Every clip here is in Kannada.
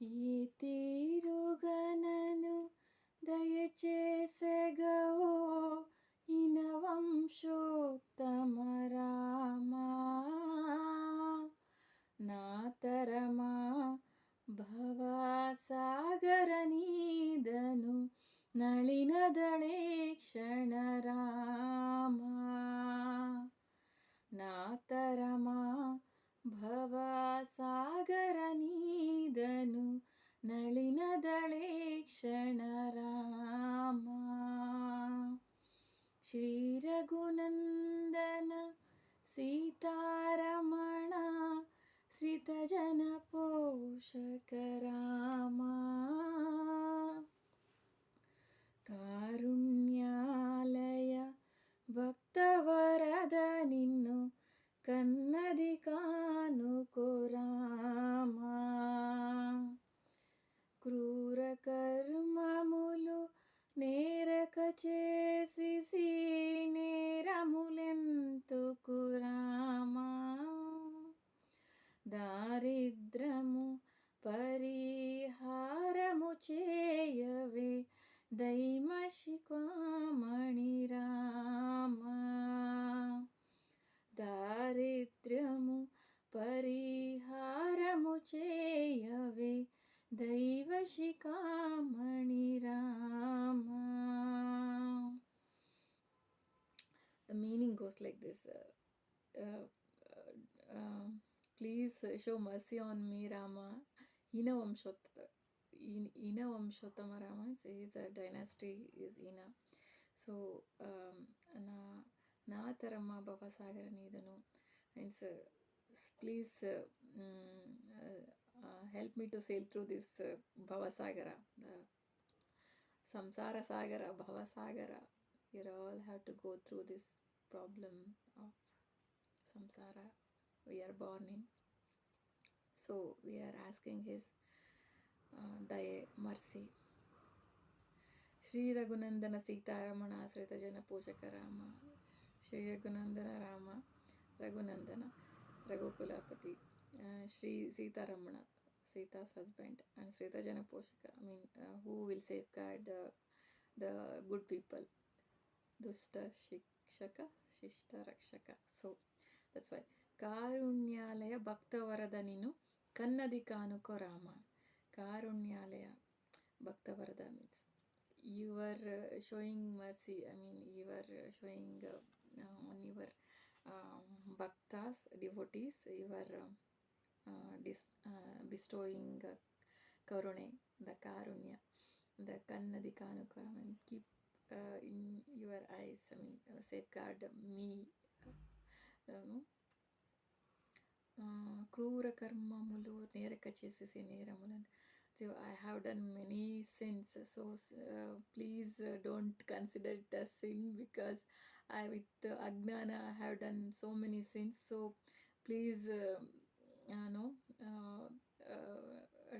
ಿರುಗನನು ದಯಚೇಸ ಗೌ ಹೀನೋತರ ನಾತರಮ ಭಾಗರ ನೀದನು ನಳಿನ್ ಕ್ಷಣ नलिनदले क्षणराम श्रीरघुनन्दन सीतारमणा श्रितजनपोषकराम కర్మములు నేరక చేసి నేరములెంతుకు రామా దారిద్రము పరిహారము చేయవే దైమశికా goes like this please show mercy on me Rama ಹೀನವಂಶೋತ್ತಮ ಹೀನವಂಶೋತ್ತಮ Rama is a dynasty is ಹೀನ ಸೊ ನಾ ನಾ ತರಮ್ಮ ಭವಸಾಗರ ನೀದನು means please help me to sail through this ಭವಸಾಗರ ಸಂಸಾರ ಸಾಗರ ಭವಸಾಗರ you're all have to go through this problem of samsara we are born in. So we are asking His uh, Daye mercy. Sri Raghunandana Sita Ramana Asrita Sri Raghunandana Rama Raghunandana Raghukulapati uh, Sri Sita Ramana Sita's husband and Srita Jana I mean uh, who will safeguard the good people ದುಷ್ಟ ಶಿಕ್ಷಕ ಶಿಷ್ಟ ರಕ್ಷಕ ಸೊ ದಟ್ಸ್ ವೈ ಕಾರುಣ್ಯಾಲಯ ಭಕ್ತವರದ ನೀನು ಕನ್ನದಿ ಕಾನುಕೋ ರಾಮ ಕಾರುಣ್ಯಾಲಯ ಭಕ್ತವರದ means you are showing mercy I mean you are showing on your ಭಕ್ತಾಸ್ ಡಿವೋಟೀಸ್ ಯುವರ್ ಡಿಸ್ ಬಿಸ್ಟೋಯಿಂಗ್ ಕರುಣೆ ದ ಕಾರುಣ್ಯ ದ ಕನ್ನದಿ ಕಾನುಕೋ ರಾಮ ಕೀಪ್ ಇನ್ ಯುವರ್ యేసుని సేఫ్గార్డ్ మీ క్రూర కర్మములు నేరక చేసేసి నేరములందు so I have done many sins so please don't consider it a sin because I with అజ్ఞాన I have done so many sins so please no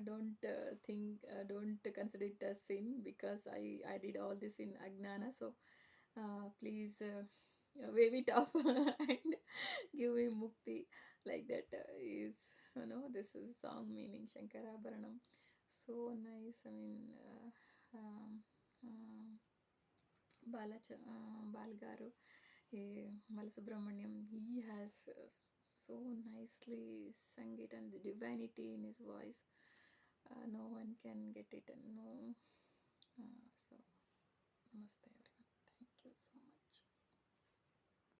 don't think don't consider it a sin because I I did all this in అజ్ఞాన so Uh, please uh, uh, wave it off and give me mukti like that uh, is you know this is song meaning shankarabharanam so nice i mean uh, um, uh, um, Balach, uh, balgaru he has uh, so nicely sung it and the divinity in his voice. Uh, no one can get it and no. Uh, so, namaste so much.